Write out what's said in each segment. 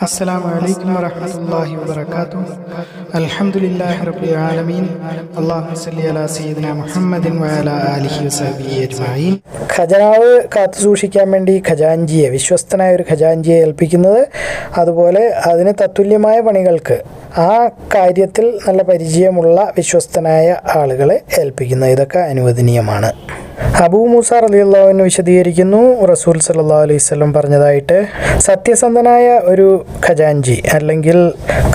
السلام عليكم ورحمة الله وبركاته الحمد لله رب العالمين اللهم صل على سيدنا محمد وعلى آله وصحبه أجمعين ഖജനാവ് കാത്തു സൂക്ഷിക്കാൻ വേണ്ടി ഖജാഞ്ചിയെ വിശ്വസ്തനായ ഒരു ഖജാഞ്ചിയെ ഏൽപ്പിക്കുന്നത് അതുപോലെ അതിന് തത്തുല്യമായ പണികൾക്ക് ആ കാര്യത്തിൽ നല്ല പരിചയമുള്ള വിശ്വസ്തനായ ആളുകളെ ഏൽപ്പിക്കുന്നത് ഇതൊക്കെ അനുവദനീയമാണ് അബൂ മൂസ റലിയുള്ളവന് വിശദീകരിക്കുന്നു. റസൂൽ സല്ലാ അലൈഹി സ്വലം പറഞ്ഞതായിട്ട് സത്യസന്ധനായ ഒരു ഖജാൻജി അല്ലെങ്കിൽ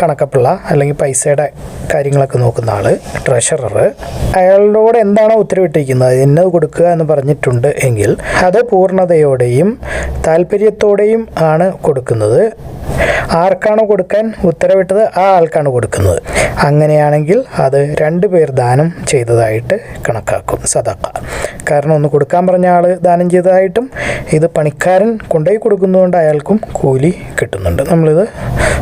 കണക്കപ്പിള്ള അല്ലെങ്കിൽ പൈസയുടെ കാര്യങ്ങളൊക്കെ നോക്കുന്ന ആൾ ട്രഷറർ അയാളോട് എന്താണോ ഉത്തരവിട്ടിരിക്കുന്നത്? എന്നത് കൊടുക്കുക എന്ന് പറഞ്ഞിട്ടുണ്ട് എങ്കിൽ അത് പൂർണതയോടെയും താല്പര്യത്തോടെയും ആണ് കൊടുക്കുന്നത്. ആർക്കാണ് കൊടുക്കാൻ ഉത്തരവിട്ടത്? ആ ആൾക്കാണ് കൊടുക്കുന്നത്. അങ്ങനെയാണെങ്കിൽ അത് രണ്ടു പേർ ദാനം ചെയ്തതായിട്ട് കണക്കാക്കും. സദാക്ക. കാരണം ഒന്ന് കൊടുക്കാൻ പറഞ്ഞ ആൾ ദാനം ചെയ്തതായിട്ടും ഇത് പണിക്കാരൻ കൊണ്ടുപോയി കൊടുക്കുന്നതുകൊണ്ട് അയാൾക്കും കൂലി കിട്ടുന്നുണ്ട്. നമ്മളിത്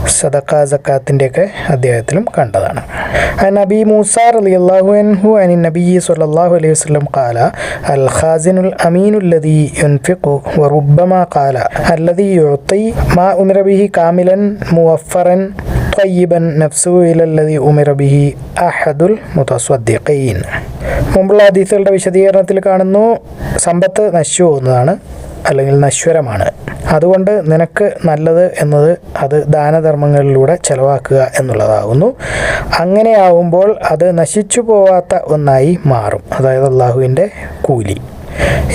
സദക്കാ സക്കാത്തിന്റെയൊക്കെ അദ്ദേഹത്തിലും കണ്ടതാണ്. നബി മൂസ റലിയല്ലാഹു അൻഹു عن النبي صلى الله عليه وسلم قال الخازن الأمين الذي ينفق وربما قال الذي يعطي ما أمر به كاملا موفرا طيبا نفسه إلى الذي أمر به أحد المتصدقين മുമ്പുള്ള ഹദീസുകളുടെ വിശദീകരണത്തിൽ കാണുന്നു സമ്പത്ത് നശിച്ചു പോകുന്നതാണ് അല്ലെങ്കിൽ നശ്വരമാണ്. അതുകൊണ്ട് നിനക്ക് നല്ലത് എന്നത് അത് ദാനധർമ്മങ്ങളിലൂടെ ചെലവാക്കുക എന്നുള്ളതാകുന്നു. അങ്ങനെയാവുമ്പോൾ അത് നശിച്ചു പോവാത്ത ഒന്നായി മാറും. അതായത് അള്ളാഹുവിന്റെ കൂലി.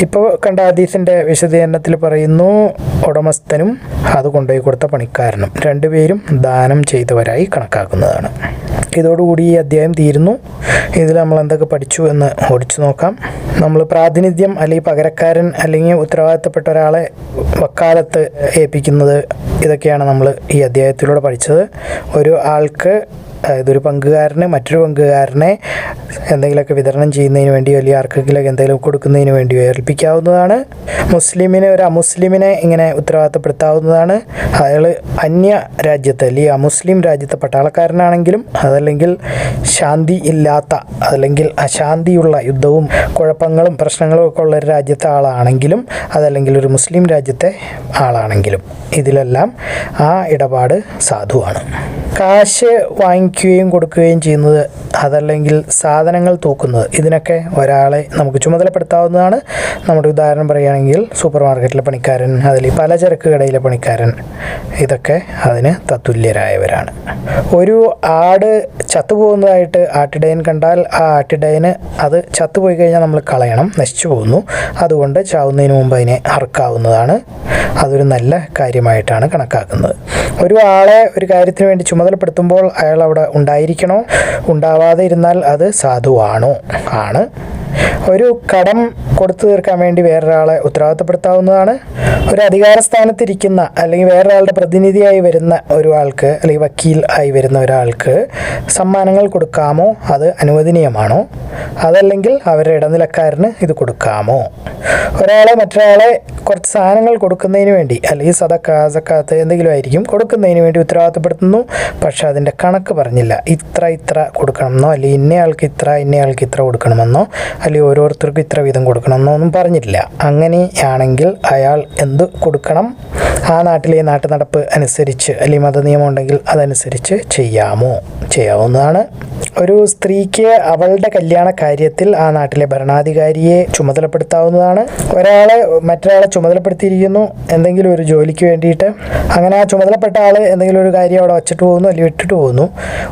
ഇപ്പോൾ കണ്ട ഹദീസിന്റെ വിശദീകരണത്തിൽ പറയുന്നു ഉടമസ്ഥനും അത് കൊണ്ടുപോയി കൊടുത്ത പണിക്കാരനും രണ്ടുപേരും ദാനം ചെയ്തവരായി കണക്കാക്കുന്നതാണ്. ഇതോടുകൂടി ഈ അധ്യായം തീരുന്നു. ഇതിൽ നമ്മൾ എന്തൊക്കെ പഠിച്ചു എന്ന് ഓടിച്ചു നോക്കാം. നമ്മൾ പ്രാതിനിധ്യം അല്ലെങ്കിൽ പകരക്കാരൻ അല്ലെങ്കിൽ ഉത്തരവാദിത്തപ്പെട്ട ഒരാളെ വക്കാലത്ത് ഏൽപ്പിക്കുന്നത് ഇതൊക്കെയാണ് നമ്മൾ ഈ അധ്യായത്തിലൂടെ പഠിച്ചത്. ഒരു ആൾക്ക് അതായത് ഒരു പങ്കുകാരന് മറ്റൊരു പങ്കുകാരനെ എന്തെങ്കിലുമൊക്കെ വിതരണം ചെയ്യുന്നതിന് വേണ്ടിയോ അല്ലെങ്കിൽ ആർക്കെങ്കിലൊക്കെ എന്തെങ്കിലും കൊടുക്കുന്നതിന് വേണ്ടിയോ ഏൽപ്പിക്കാവുന്നതാണ്. മുസ്ലിമിനെ ഒരു അമുസ്ലിമിനെ ഇങ്ങനെ ഉത്തരവാദിത്തപ്പെടുത്താവുന്നതാണ്. അയാൾ അന്യ രാജ്യത്തെ അല്ലെങ്കിൽ അമുസ്ലിം രാജ്യത്തെ പട്ടാളക്കാരനാണെങ്കിലും അതല്ലെങ്കിൽ ശാന്തി ഇല്ലാത്ത അതല്ലെങ്കിൽ അശാന്തിയുള്ള യുദ്ധവും കുഴപ്പങ്ങളും പ്രശ്നങ്ങളും ഒക്കെ ഉള്ള ഒരു രാജ്യത്തെ ആളാണെങ്കിലും അതല്ലെങ്കിൽ ഒരു മുസ്ലിം രാജ്യത്തെ ആളാണെങ്കിലും ഇതിലെല്ലാം ആ ഇടപാട് സാധുവാണ്. കാശ് വാങ്ങിക്കുകയും കൊടുക്കുകയും ചെയ്യുന്നത് അതല്ലെങ്കിൽ സാധനങ്ങൾ തൂക്കുന്നത്. ഇതിനൊക്കെ ഒരാളെ നമുക്ക് ചുമതലപ്പെടുത്താവുന്നതാണ്. നമ്മുടെ ഉദാഹരണം പറയുകയാണെങ്കിൽ സൂപ്പർ മാർക്കറ്റിലെ പണിക്കാരൻ അതിൽ പലചരക്ക് കടയിലെ പണിക്കാരൻ. ഇതൊക്കെ അതിന് തത്തുല്യരായവരാണ്. ഒരു ആട് ചത്തുപോകുന്നതായിട്ട് ആട്ടിടയൻ കണ്ടാൽ ആ ആട്ടിടയന് അത് ചത്തുപോയി കഴിഞ്ഞാൽ നമ്മൾ കളയണം നശിച്ചു പോകുന്നു. അതുകൊണ്ട് ചാവുന്നതിന് മുമ്പ് അതിനെ അറുക്കാവുന്നതാണ്. അതൊരു നല്ല കാര്യമായിട്ടാണ് കണക്കാക്കുന്നത്. ഒരു ആളെ ഒരു കാര്യത്തിന് വേണ്ടി ചുമതലപ്പെടുത്തുമ്പോൾ അയാൾ അവിടെ ഉണ്ടായിരിക്കണോ? ഉണ്ടാവാതെ ഇരുന്നാൽ അത് സാധുവാണോ? ആണ്. ഒരു കടം കൊടുത്തു തീർക്കാൻ വേണ്ടി വേറൊരാളെ ഉത്തരവാദിത്തപ്പെടുത്താവുന്നതാണ്. ഒരു അധികാര സ്ഥാനത്തിരിക്കുന്ന അല്ലെങ്കിൽ വേറൊരാളുടെ പ്രതിനിധിയായി വരുന്ന ഒരാൾക്ക് അല്ലെങ്കിൽ വക്കീൽ ആയി വരുന്ന ഒരാൾക്ക് സമ്മാനങ്ങൾ കൊടുക്കാമോ? അത് അനുവദനീയമാണോ? അതല്ലെങ്കിൽ അവരുടെ ഇടനിലക്കാരന് ഇത് കൊടുക്കാമോ? ഒരാളെ മറ്റൊരാളെ കുറച്ച് സാധനങ്ങൾ കൊടുക്കുന്നതിന് വേണ്ടി അല്ലെങ്കിൽ സതക്കാ സക്കാത്ത് എന്തെങ്കിലും ആയിരിക്കും കൊടുക്കുന്നതിന് വേണ്ടി ഉത്തരവാദിത്തപ്പെടുത്തുന്നു. പക്ഷെ അതിന്റെ കണക്ക് പറഞ്ഞില്ല. ഇത്ര ഇത്ര കൊടുക്കണമെന്നോ അല്ലെങ്കിൽ ഇന്നയാൾക്ക് ഇത്ര ഇന്നയാൾക്ക് ഇത്ര കൊടുക്കണമെന്നോ അല്ലെങ്കിൽ ഓരോരുത്തർക്കും ഇത്ര വീതം കൊടുക്കണം എന്നൊന്നും പറഞ്ഞിട്ടില്ല. അങ്ങനെയാണെങ്കിൽ അയാൾ എന്ത് കൊടുക്കണം? ആ നാട്ടിലെ നാട്ടു നടപ്പ് അനുസരിച്ച് അല്ലെങ്കിൽ മതനിയമം ഉണ്ടെങ്കിൽ അതനുസരിച്ച് ചെയ്യാമോ? ചെയ്യാവുന്നതാണ്. ഒരു സ്ത്രീക്ക് അവളുടെ കല്യാണ കാര്യത്തിൽ ആ നാട്ടിലെ ഭരണാധികാരിയെ ചുമതലപ്പെടുത്താവുന്നതാണ്. ഒരാളെ മറ്റൊരാളെ ചുമതലപ്പെടുത്തിയിരിക്കുന്നു എന്തെങ്കിലും ഒരു ജോലിക്ക് വേണ്ടിയിട്ട്. അങ്ങനെ ആ ചുമതലപ്പെട്ട ആൾ എന്തെങ്കിലും ഒരു കാര്യം അവിടെ വച്ചിട്ട് പോകുന്നു അല്ലെങ്കിൽ വിട്ടിട്ട് പോകുന്നു.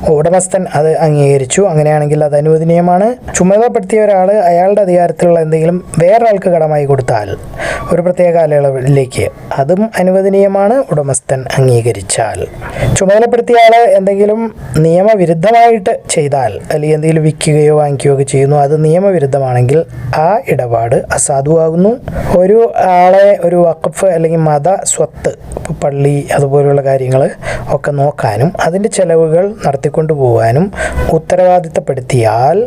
ഉടമസ്ഥൻ അത് അംഗീകരിച്ചു. അങ്ങനെയാണെങ്കിൽ അത് അനുവദനീയമാണ്. ചുമതലപ്പെടുത്തിയ ഒരാൾ അയാളുടെ അധികാരത്തിലുള്ള എന്തെങ്കിലും വേറൊരാൾക്ക് കടമായി കൊടുത്താൽ ഒരു പ്രത്യേക കാലയളവിലേക്ക് അതും അനുവദനീയമാണ്. ഉടമസ്ഥൻ അംഗീകരിച്ചാൽ ചുമതലപ്പെടുത്തിയ ആൾ എന്തെങ്കിലും നിയമവിരുദ്ധമായിട്ട് ചെയ്താൽ അല്ലെങ്കിൽ എന്തെങ്കിലും വിൽക്കുകയോ വാങ്ങിക്കുകയോ ഒക്കെ ചെയ്യുന്നു. അത് നിയമവിരുദ്ധമാണെങ്കിൽ ആ ഇടപാട് അസാധുവാകുന്നു. ഒരു ആളെ ഒരു വക്കഫ് അല്ലെങ്കിൽ മത സ്വത്ത് പള്ളി അതുപോലെയുള്ള കാര്യങ്ങൾ ഒക്കെ നോക്കാനും അതിന്റെ ചെലവുകൾ നടത്തിക്കൊണ്ടു പോകാനും ഉത്തരവാദിത്തപ്പെടുത്തിയാൽ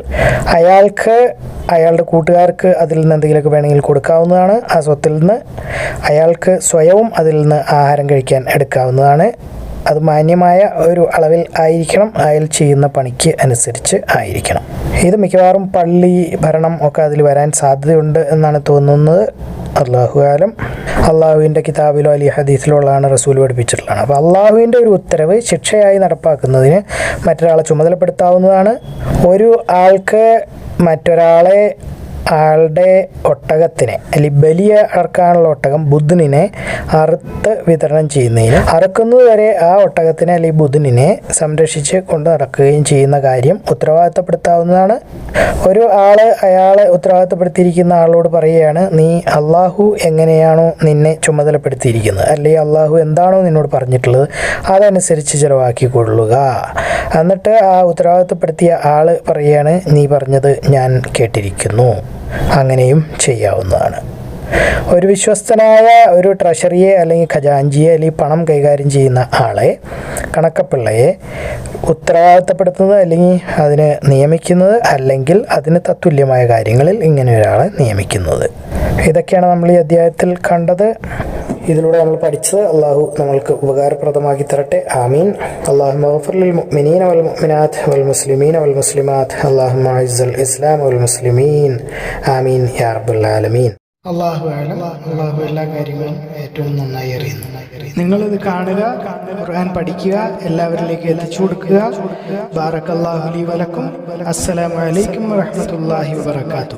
അയാൾക്ക് അയാളുടെ കൂട്ടുകാർക്ക് അതിൽ നിന്ന് എന്തെങ്കിലുമൊക്കെ വേണമെങ്കിൽ കൊടുക്കാവുന്നതാണ്. ആ സ്വത്തിൽ നിന്ന് അയാൾക്ക് സ്വയവും അതിൽ നിന്ന് ആഹാരം കഴിക്കാൻ എടുക്കാവുന്നതാണ്. അത് മാന്യമായ ഒരു അളവിൽ ആയിരിക്കണം. അയാൾ ചെയ്യുന്ന പണിക്ക് അനുസരിച്ച് ആയിരിക്കണം. ഇത് മിക്കവാറും പള്ളി ഭരണം ഒക്കെ അതിൽ വരാൻ സാധ്യതയുണ്ട് എന്നാണ് തോന്നുന്നത്. അള്ളാഹു ആലം. അള്ളാഹുവിന്റെ കിതാബിലോ അലി ഹദീസിലോ ഉള്ളതാണ് റസൂൽ പഠിപ്പിച്ചിട്ടുള്ളതാണ് അപ്പോൾ അള്ളാഹുവിന്റെ ഒരു ഉത്തരവ് ശിക്ഷയായി നടപ്പാക്കുന്നതിന് മറ്റൊരാളെ ചുമതലപ്പെടുത്താവുന്നതാണ്. ഒരു ആൾക്ക് മറ്റൊരാളെ ആളുടെ ഒട്ടകത്തിനെ അല്ലെങ്കിൽ ബലിയ അറക്കാനുള്ള ഒട്ടകം ബുദ്ധനിനെ അറുത്ത് വിതരണം ചെയ്യുന്നതിന് അറക്കുന്നത് വരെ ആ ഒട്ടകത്തിനെ അല്ലെങ്കിൽ ബുദ്ധനിനെ സംരക്ഷിച്ച് കൊണ്ട് നടക്കുകയും ചെയ്യുന്ന കാര്യം ഉത്തരവാദിത്തപ്പെടുത്താവുന്നതാണ്. ഒരു ആൾ അയാളെ ഉത്തരവാദിത്തപ്പെടുത്തിയിരിക്കുന്ന ആളോട് പറയുകയാണ് നീ അള്ളാഹു എങ്ങനെയാണോ നിന്നെ ചുമതലപ്പെടുത്തിയിരിക്കുന്നത്? അല്ലെങ്കിൽ അള്ളാഹു എന്താണോ നിന്നോട് പറഞ്ഞിട്ടുള്ളത് അതനുസരിച്ച് ചിലവാക്കിക്കൊള്ളുക. എന്നിട്ട് ആ ഉത്തരവാദിത്തപ്പെടുത്തിയ ആൾ പറയുകയാണ് നീ പറഞ്ഞത് ഞാൻ കേട്ടിരിക്കുന്നു. അങ്ങനെയും ചെയ്യാവുന്നതാണ്. ഒരു വിശ്വസ്തനായ ഒരു ട്രഷറിയെ അല്ലെങ്കിൽ ഖജാഞ്ചിയെ അല്ലെങ്കിൽ പണം കൈകാര്യം ചെയ്യുന്ന ആളെ കണക്കപ്പിള്ളയെ ഉത്തരവാദിത്തപ്പെടുത്തുന്നത് അല്ലെങ്കിൽ അതിനെ നിയമിക്കുന്നത് അല്ലെങ്കിൽ അതിന് തത്തുല്യമായ കാര്യങ്ങളിൽ ഇങ്ങനെ ഒരാളെ നിയമിക്കുന്നത്. ഇതൊക്കെയാണ് നമ്മൾ ഈ അധ്യായത്തിൽ കണ്ടത്. ഇതിലൂടെ നമ്മൾ പഠിച്ചത്. അള്ളാഹു നമ്മൾക്ക് ഉപകാരപ്രദമാക്കി തരട്ടെ. ആമീൻ. അള്ളാഹു മഗ്ഫിറിൽ മുഅ്മിനീന വൽ മുഅ്മിനാത്ത് വൽ മുസ്ലിമീന വൽ മുസ്ലിമാത്ത്. അള്ളാഹു അഇസ്സൽ ഇസ്ലാം വൽ മുസ്ലിമീൻ. ആമീൻ യാ റബ്ബൽ ആലമീൻ. അള്ളാഹു അള്ളാഹു എല്ലാ കാര്യങ്ങളും ഏറ്റവും നന്നായി അറിയുന്നു. നിങ്ങളിത് കാണുക ഖുർആൻ പഠിക്കുക എല്ലാവരിലേക്ക് എത്തിച്ചു കൊടുക്കുക. ബാറക്കല്ലാഹു ലി വലക്കും അസ്സലാമു അലൈക്കും വറഹ്മത്തുള്ളാഹി വബറകാതുഹു